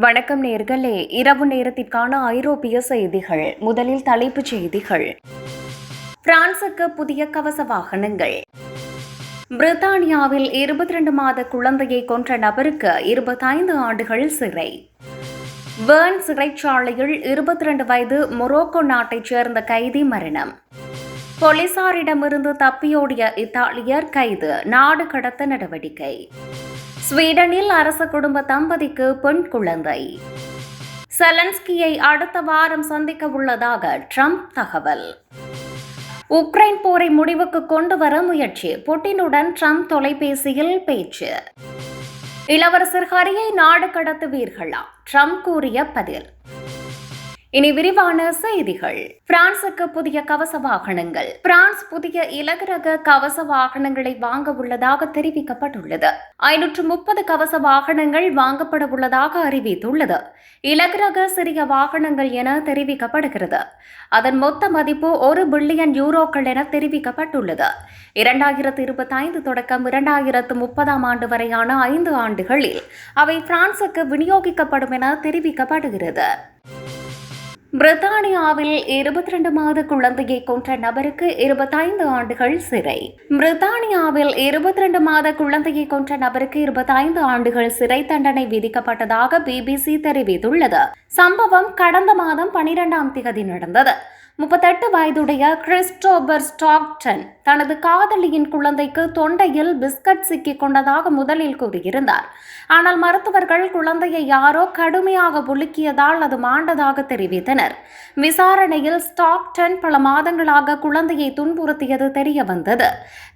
வணக்கம் நேர்களே. இரவு நேரத்திற்கான ஐரோப்பிய செய்திகள். முதலில் தலைப்புச் செய்திகள். பிரான்சுக்கு புதிய கவச வாகனங்கள். பிரித்தானியாவில் இருபத்தி ரெண்டு மாத குழந்தையை கொன்ற நபருக்கு இருபத்தைந்து ஆண்டுகள் சிறை. பேர்ன் சிறைச்சாலையில் இருபத்தி ரெண்டு வயது மொரோக்கோ நாட்டைச் சேர்ந்த கைதி மரணம். போலீசாரிடமிருந்து தப்பியோடிய இத்தாலியர் கைது. நாடு கடத்த நடவடிக்கை. ஸ்வீடனில் அரச குடும்ப தம்பதிக்கு பெண் குழந்தை. செலன்ஸ்கியை அடுத்த வாரம் சந்திக்க உள்ளதாக ட்ரம்ப் தகவல். உக்ரைன் போரை முடிவுக்கு கொண்டு வர முயற்சி புட்டினுடன் ட்ரம்ப் தொலைபேசியில் பேச்சு. இளவரசர் ஹரியை நாடு கடத்துவீர்களா? ட்ரம்ப் கூறிய பதில். இனி விரிவான செய்திகள். பிரான்சுக்கு புதிய கவச வாகனங்கள். பிரான்ஸ் புதிய இலகுரக கவச வாகனங்களை வாங்க உள்ளதாக தெரிவிக்கப்பட்டுள்ளது. ஐநூற்று முப்பது கவச வாகனங்கள் வாங்கப்பட உள்ளதாக அறிவித்துள்ளது. இலகுரக சிறிய வாகனங்கள் என தெரிவிக்கப்படுகிறது. அதன் மொத்த மதிப்பு ஒரு பில்லியன் யூரோக்கள் என தெரிவிக்கப்பட்டுள்ளது. இரண்டாயிரத்து இருபத்தி ஐந்து தொடக்கம் இரண்டாயிரத்து முப்பதாம் ஆண்டு வரையான ஐந்து ஆண்டுகளில் அவை பிரான்சுக்கு விநியோகிக்கப்படும் என தெரிவிக்கப்படுகிறது. பிரித்தானியாவில் இருபத்தி ரெண்டு மாத குழந்தையை கொன்ற நபருக்கு இருபத்தைந்து ஆண்டுகள் சிறை. பிரித்தானியாவில் இருபத்தி ரெண்டு மாத குழந்தையை கொன்ற நபருக்கு இருபத்தைந்து ஆண்டுகள் சிறை தண்டனை விதிக்கப்பட்டதாக பிபிசி தெரிவித்துள்ளது. சம்பவம் கடந்த மாதம் பனிரெண்டாம் தேதி நடந்தது. முப்பத்தெட்டு வயதுடைய கிறிஸ்டோபர் ஸ்டாக்டன் தனது காதலியின் குழந்தைக்கு தொண்டையில் பிஸ்கட் சிக்கிக் கொண்டதாக முதலில் கூறியிருந்தார். ஆனால் மருத்துவர்கள் குழந்தையை யாரோ கடுமையாக புலுக்கியதால் அது மாண்டதாக தெரிவித்தனர். விசாரணையில் ஸ்டாக்டன் பல மாதங்களாக குழந்தையை துன்புறுத்தியது தெரிய வந்தது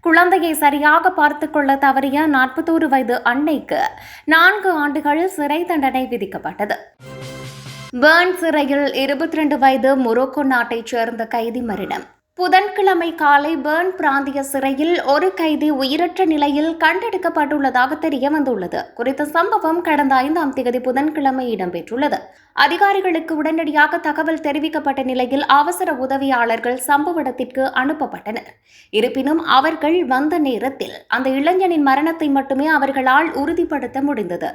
குழந்தையை சரியாக பார்த்து கொள்ள தவறிய நாற்பத்தோரு வயது அன்னைக்கு நான்கு ஆண்டுகள் சிறை தண்டனை விதிக்கப்பட்டது. பேர்ன் சிறையில் இருபத்தி ரெண்டு வயது மொரோக்கோ நாட்டைச் சேர்ந்த கைதி மரணம். புதன்கிழமை காலை பேர்ன் பிராந்திய சிறையில் ஒரு கைதி உயிரற்ற நிலையில் கண்டெடுக்கப்பட்டுள்ளதாக தெரிய வந்துள்ளது. குறித்த சம்பவம் கடந்த ஐந்தாம் தேதி புதன்கிழமை இடம்பெற்றுள்ளது. அதிகாரிகளுக்கு உடனடியாக தகவல் தெரிவிக்கப்பட்ட நிலையில் அவசர உதவியாளர்கள் சம்பவ இடத்திற்கு அனுப்பப்பட்டனர். இருப்பினும் அவர்கள் வந்த நேரத்தில் அந்த இளைஞனின் மரணத்தை மட்டுமே அவர்களால் உறுதிப்படுத்த முடிந்தது.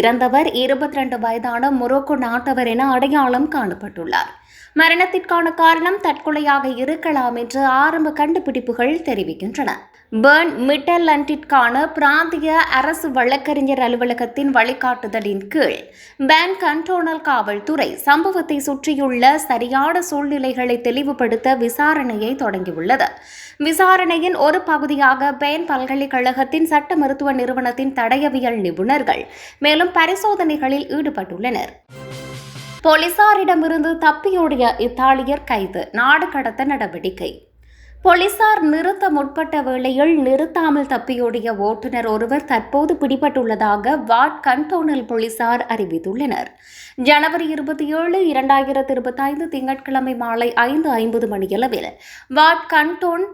இறந்தவர் இருபத்தி ரெண்டு வயதான மொரோக்கோ நாட்டவர் என அடையாளம் காணப்பட்டுள்ளார். மரணத்திற்கான காரணம் தற்கொலையாக இருக்கலாம் என்று ஆரம்ப கண்டுபிடிப்புகள் தெரிவிக்கின்றன. பேர்ன் மிட்டலண்டிற்கான பிராந்திய அரசு வழக்கறிஞர் அலுவலகத்தின் வழிகாட்டுதலின் கீழ் பேன் கண்டோனல் காவல்துறை சம்பவத்தை சுற்றியுள்ள சரியான சூழ்நிலைகளை தெளிவுபடுத்த விசாரணையை தொடங்கியுள்ளது. விசாரணையின் ஒரு பகுதியாக பேன் பல்கலைக்கழகத்தின் சட்ட மருத்துவ நிறுவனத்தின் தடயவியல் நிபுணர்கள் மேலும் பரிசோதனைகளில் ஈடுபட்டுள்ளனர். போலீசாரிடமிருந்து தப்பியோடிய இத்தாலியர் கைது. நாடு கடத்த நடவடிக்கை. போலீசார் நிறுத்த முற்பட்ட வேளையில் நிறுத்தாமல் தப்பியோடிய ஓட்டுநர் ஒருவர் தற்போது பிடிபட்டுள்ளதாக வாட் கண்டோனல் போலீசார் அறிவித்துள்ளனர். ஜனவரி இருபத்தி ஏழு இரண்டாயிரத்தி இருபத்தி ஐந்து திங்கட்கிழமை மாலை ஐந்து ஐம்பது மணியளவில் வாட் கண்டோன்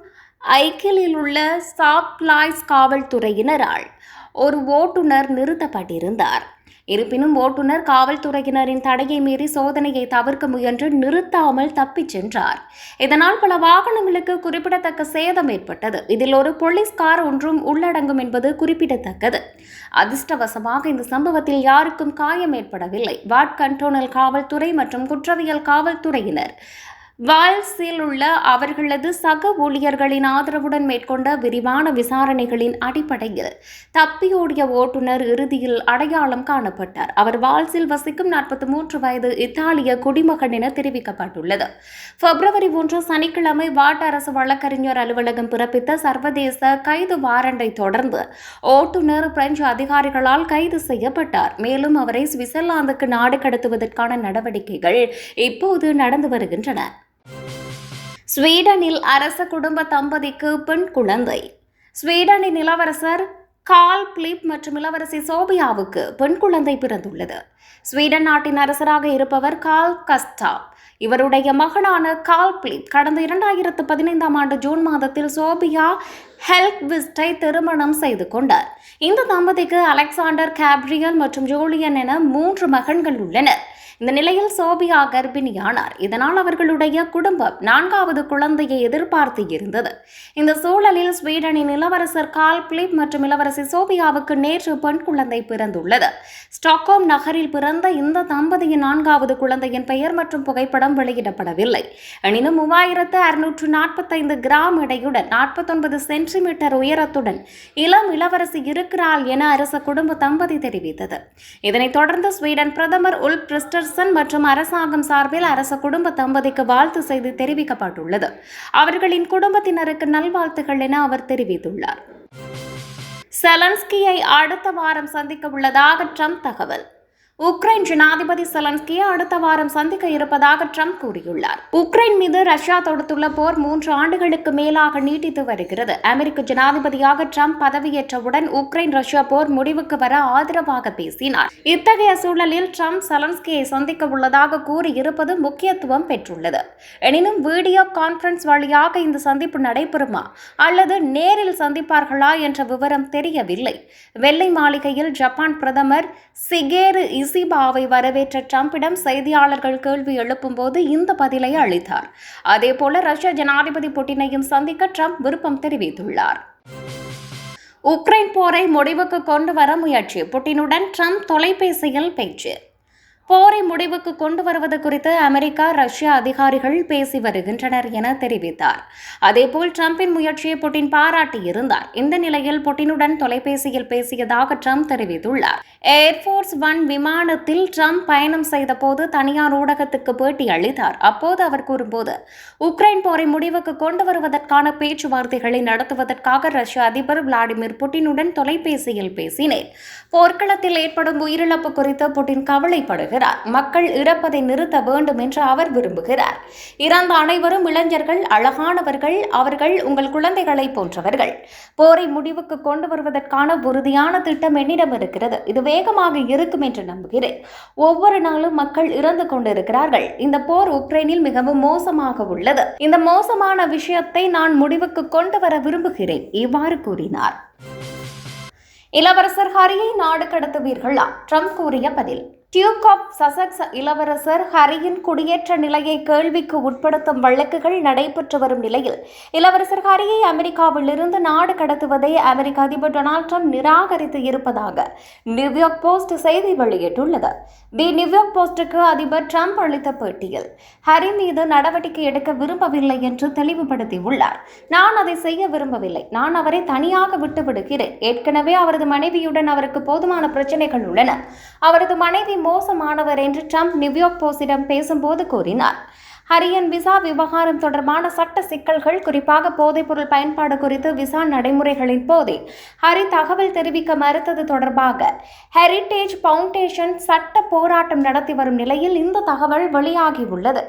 ஐக்கிலில் உள்ள சாப்லாய்ஸ் காவல்துறையினரால் ஒரு ஓட்டுநர் நிறுத்தப்பட்டிருந்தார். இருப்பினும் ஓட்டுநர் காவல்துறையினரின் தடையை மீறி சோதனையை தவிர்க்க முயன்று நிறுத்தாமல் தப்பிச் சென்றார். இதனால் பல வாகனங்களுக்கு குறிப்பிடத்தக்க சேதம் ஏற்பட்டது. இதில் ஒரு போலீஸ் கார் ஒன்றும் உள்ளடங்கும் என்பது குறிப்பிடத்தக்கது. அதிர்ஷ்டவசமாக இந்த சம்பவத்தில் யாருக்கும் காயம் ஏற்படவில்லை. வாட் கண்டோனல் காவல்துறை மற்றும் குற்றவியல் காவல்துறையினர் வால்ஸில் உள்ள அவர்களது சக ஊழியர்களின் ஆதரவுடன் மேற்கொண்ட விரிவான விசாரணைகளின் அடிப்படையில் தப்பியோடிய ஓட்டுநர் இறுதியில் அடையாளம் காணப்பட்டார். அவர் வால்ஸில் வசிக்கும் நாற்பத்தி மூன்று வயது இத்தாலிய குடிமகன் என தெரிவிக்கப்பட்டுள்ளது. பிப்ரவரி ஒன்று சனிக்கிழமை வாட் அரசு வழக்கறிஞர் அலுவலகம் பிறப்பித்த சர்வதேச கைது வாரண்டை தொடர்ந்து ஓட்டுநர் பிரெஞ்சு அதிகாரிகளால் கைது செய்யப்பட்டார். மேலும் அவரை சுவிட்சர்லாந்துக்கு நாடு கடத்துவதற்கான நடவடிக்கைகள் இப்போது நடந்து வருகின்றன. ஸ்வீடனில் அரச குடும்ப தம்பதிக்கு பெண் குழந்தை. ஸ்வீடனின் இளவரசர் கால் பிலிப் மற்றும் இளவரசி சோபியாவுக்கு பெண் குழந்தை பிறந்துள்ளது. ஸ்வீடன் நாட்டின் அரசராக இருப்பவர் கால் கஸ்டா இவருடைய மகனான கால் பிலிப் கடந்த இரண்டாயிரத்து பதினைந்தாம் ஆண்டு ஜூன் மாதத்தில் சோபியா ஹெல்க்விஸ்டை திருமணம் செய்து கொண்டார். இந்த தம்பதிக்கு அலெக்சாண்டர் கேப்ரியல் மற்றும் ஜூலியன் என மூன்று மகன்கள் உள்ளனர். இந்த நிலையில் சோபியா கர்ப்பிணியானார். இதனால் அவர்களுடைய குடும்பம் நான்காவது குழந்தையை எதிர்பார்த்து இருந்தது. இந்த சூழலில் ஸ்வீடனின் இளவரசர் கால் பிலிப் மற்றும் இளவரசி சோபியாவுக்கு நேற்று பெண் குழந்தை பிறந்துள்ளது. ஸ்டாக்ஹோம் நகரில் பிறந்த இந்த தம்பதியின் நான்காவது குழந்தையின் பெயர் மற்றும் புகைப்படம் வெளியிடப்படவில்லை. எனினும் மூவாயிரத்து அறுநூற்று நாற்பத்தைந்து கிராம் எடையுடன் நாற்பத்தொன்பது சென்டிமீட்டர் உயரத்துடன் இளம் இளவரசி இருக்கிறாள் என அரச குடும்ப தம்பதி தெரிவித்தது. இதனைத் தொடர்ந்து ஸ்வீடன் பிரதமர் உல் கிறிஸ்டர்சன் மற்றும் அரசாங்கம் சார்பில் அரச குடும்ப தம்பதிக்கு வாழ்த்து செய்தி தெரிவிக்கப்பட்டுள்ளது. அவர்களின் குடும்பத்தினருக்கு நல்வாழ்த்துகள் என அவர் தெரிவித்துள்ளார். செலன்ஸ்கியை அடுத்த வாரம் சந்திக்க உள்ளதாக ட்ரம்ப் தகவல். உக்ரைன் ஜனாதிபதி செலன்ஸ்கியை அடுத்த வாரம் சந்திக்க இருப்பதாக ட்ரம்ப் கூறியுள்ளார். உக்ரைன் மீது ரஷ்யா தொடுத்துள்ள போர் மூன்று ஆண்டுகளுக்கு மேலாக நீட்டித்து வருகிறது. அமெரிக்க ஜனாதிபதியாக ட்ரம்ப் பதவியேற்றவுடன் உக்ரைன் ரஷ்யா போர் முடிவுக்கு வர ஆதரவாக பேசினார். இத்தகைய சூழலில் ட்ரம்ப் செலன்ஸ்கியை சந்திக்க உள்ளதாக கூறியிருப்பது முக்கியத்துவம் பெற்றுள்ளது. எனினும் வீடியோ கான்பரன்ஸ் வழியாக இந்த சந்திப்பு நடைபெறுமா? அல்லது நேரில் சந்திப்பார்களா என்ற விவரம் தெரியவில்லை. வெள்ளை மாளிகையில் ஜப்பான் பிரதமர் சிகேரு இசிபாவை வரவேற்ற ட்ரம்பிடம் செய்தியாளர்கள் கேள்வி எழுப்பும்போது இந்த பதிலை அளித்தார். அதேபோல ரஷ்ய ஜனாதிபதி புட்டினையும் சந்திக்க ட்ரம்ப் விருப்பம் தெரிவித்துள்ளார். உக்ரைன் போரை முடிவுக்கு கொண்டு வர முயற்சி. புட்டினுடன் ட்ரம்ப் தொலைபேசியில் பேச்சு. போரை முடிவுக்கு கொண்டு வருவது குறித்து அமெரிக்கா ரஷ்யா அதிகாரிகள் பேசி வருகின்றனர் என தெரிவித்தார். அதேபோல் டிரம்பின் முயற்சியை புட்டின் பாராட்டியிருந்தார் இந்த நிலையில் புட்டினுடன் தொலைபேசியில் பேசியதாக ட்ரம்ப் தெரிவித்துள்ளார். ஏர்போர்ஸ் ஒன் விமானத்தில் ட்ரம்ப் பயணம் செய்த போது தனியார் ஊடகத்துக்கு பேட்டி அளித்தார். அப்போது அவர் கூறும்போது உக்ரைன் போரை முடிவுக்கு கொண்டு வருவதற்கான பேச்சுவார்த்தைகளை நடத்துவதற்காக ரஷ்ய அதிபர் விளாடிமிர் புட்டினுடன் தொலைபேசியில் பேசினேன். போர்க்களத்தில் ஏற்படும் உயிரிழப்பு குறித்து புட்டின் கவலைப்படுகிறார் மக்கள் இறப்பதை நிறுத்த வேண்டும் என்று அவர் விரும்புகிறார். இறந்த அனைவரும் இளைஞர்கள் அழகானவர்கள் அவர்கள் உங்கள் குழந்தைகளை போன்றவர்கள். போரை முடிவுக்கு கொண்டு வருவதற்கான உறுதியான திட்டம் என்னிடம் இருக்கிறது. இது வேகமாக இருக்கும் என்று நம்புகிறேன். ஒவ்வொரு நாளும் மக்கள் இறந்து கொண்டிருக்கிறார்கள். இந்த போர் உக்ரைனில் மிகவும் மோசமாக உள்ளது. இந்த மோசமான விஷயத்தை நான் முடிவுக்கு கொண்டு வர விரும்புகிறேன் இவ்வாறு கூறினார். இளவரசர் ஹரியை நாடு கடத்துவீர்களா? ட்ரம்ப் கூறிய பதில் டியூக் ஆஃப் சசக்ஸ் இளவரசர் ஹரியின் குடியேற்ற நிலையை கேள்விக்கு உட்படுத்தும் வழக்குகள் நடைபெற்று வரும் நிலையில் இளவரசர் ஹரியை அமெரிக்காவிலிருந்து நாடு கடத்துவதை அமெரிக்க அதிபர் டொனால்ட் ட்ரம்ப் நிராகரித்து இருப்பதாக நியூயார்க் போஸ்ட் செய்தி வெளியிட்டுள்ளது. தி நியூயார்க் போஸ்டுக்கு அதிபர் ட்ரம்ப் அளித்த பேட்டியில் ஹரி மீது நடவடிக்கை எடுக்க விரும்பவில்லை என்று தெளிவுபடுத்தியுள்ளார். நான் அதை செய்ய விரும்பவில்லை. நான் அவரை தனியாக விட்டுவிடுகிறேன். ஏற்கனவே அவரது மனைவியுடன் அவருக்கு போதுமான பிரச்சனைகள் உள்ளன. அவரது மனைவி மோசமானவர் என்று ட்ரம்ப் நியூயார்க் போஸ்டிடம் பேசும்போது கூறினார். ஹரியன் விசா விவகாரம் தொடர்பான சட்ட சிக்கல்கள் குறிப்பாக போதைப்பொருள் பயன்பாடு குறித்து விசா நடைமுறைகளின் போதே ஹரி தகவல் தெரிவிக்க மறுத்தது தொடர்பாக ஹெரிட்டேஜ் ஃபவுண்டேஷன் சட்ட போராட்டம் நடத்தி வரும் நிலையில் இந்த தகவல் வெளியாகியுள்ளது.